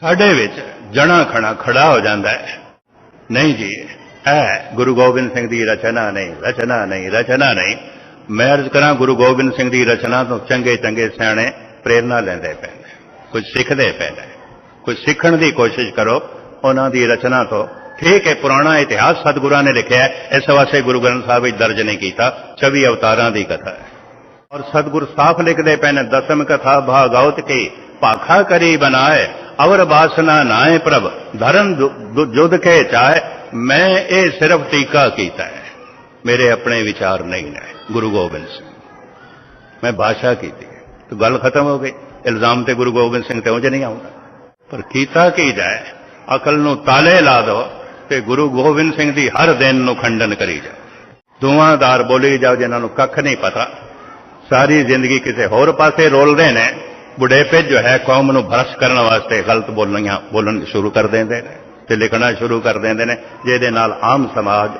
ਸਾਡੇ ਵਿੱਚ ਜਣਾ ਖਣਾ ਖੜਾ ਹੋ ਜਾਂਦਾ ਹੈ। ਨਹੀਂ ਜੀ ਇਹ ਗੁਰੂ ਗੋਬਿੰਦ ਸਿੰਘ ਦੀ ਰਚਨਾ ਨਹੀਂ ਰਚਨਾ ਨਹੀਂ ਰਚਨਾ ਨਹੀਂ। ਮੈਂ ਅਰਜ਼ ਕਰਾਂ ਗੁਰੂ ਗੋਬਿੰਦ ਸਿੰਘ ਦੀ ਰਚਨਾ ਤੋਂ ਚੰਗੇ ਚੰਗੇ ਸਿਆਣੇ ਪ੍ਰੇਰਣਾ ਲੈਂਦੇ ਪਏ ਕੁਝ ਸਿੱਖਦੇ ਪਏ ਨੇ। ਕੁਝ ਸਿੱਖਣ ਦੀ ਕੋਸ਼ਿਸ਼ ਕਰੋ। ਉਹਨਾਂ ਦੀ ਰਚਨਾ ਤੋਂ ਠੀਕ ਹੈ, ਪੁਰਾਣਾ ਇਤਿਹਾਸ ਸਤਿਗੁਰਾਂ ਨੇ ਲਿਖਿਆ ਹੈ। ਇਸ ਵਾਸਤੇ ਗੁਰੂ ਗ੍ਰੰਥ ਸਾਹਿਬ ਵਿੱਚ ਦਰਜ ਨਹੀਂ ਕੀਤਾ। 24 ਅਵਤਾਰਾਂ ਦੀ ਕਥਾ ਹੈ। ਔਰ ਸਤਿਗੁਰ ਸਾਫ਼ ਲਿਖਦੇ ਪਏ ਨੇ, ਦਸਮ ਕਥਾ ਭਾਗਵਤ ਕੀ? ਭਾਖਾ ਕਰੀ ਬਨਾਏ ਅਵਰ ਬਾਸਨਾ ਨਾਏ ਪ੍ਰਭ ਧਰਨ ਜੁਦ ਕੇ ਚਾਹੇ, ਮੈਂ ਇਹ ਸਿਰਫ ਟੀਕਾ ਕੀਤਾ ਹੈ। ਮੇਰੇ ਆਪਣੇ ਵਿਚਾਰ ਨਹੀਂ ਨੇ। ਗੁਰੂ ਗੋਬਿੰਦ ਸਿੰਘ। ਮੈਂ ਭਾਸ਼ਾ ਕੀਤੀ ਤਾਂ ਗੱਲ ਖਤਮ ਹੋ ਗਈ। ਇਲਜ਼ਾਮ ਤੇ ਗੁਰੂ ਗੋਬਿੰਦ ਸਿੰਘ ਤੇ ਉਂਝ ਨਹੀਂ ਆਉਂਦਾ। ਪਰ ਕੀਤਾ ਕੀ ਜਾਏ? ਅਕਲ ਨੂੰ ਤਾਲੇ ਲਾ ਦੋ ਤੇ ਗੁਰੂ ਗੋਬਿੰਦ ਸਿੰਘ ਦੀ ਹਰ ਦਿਨ ਨੂੰ ਖੰਡਨ ਕਰੀ ਜਾ। ਦੁਆਦਾਰ ਬੋਲੀ ਜਾਓ, ਜਿਨ੍ਹਾਂ ਨੂੰ ਕੱਖ ਨਹੀਂ ਪਤਾ। ਸਾਰੀ ਜ਼ਿੰਦਗੀ ਕਿਸੇ ਹੋਰ ਪਾਸੇ ਰੋਲਦੇ ਨੇ। ਬੁਢੇਪੇ ਜੋ ਹੈ ਕੌਮ ਨੂੰ ਭਰਸ਼ ਕਰਨ ਵਾਸਤੇ ਗਲਤ ਬੋਲਣੀਆਂ ਬੋਲਣ ਸ਼ੁਰੂ ਕਰ ਦਿੰਦੇ ਨੇ ਤੇ ਲਿਖਣਾ ਸ਼ੁਰੂ ਕਰ ਦਿੰਦੇ ਨੇ, ਜਿਹਦੇ ਨਾਲ ਆਮ ਸਮਾਜ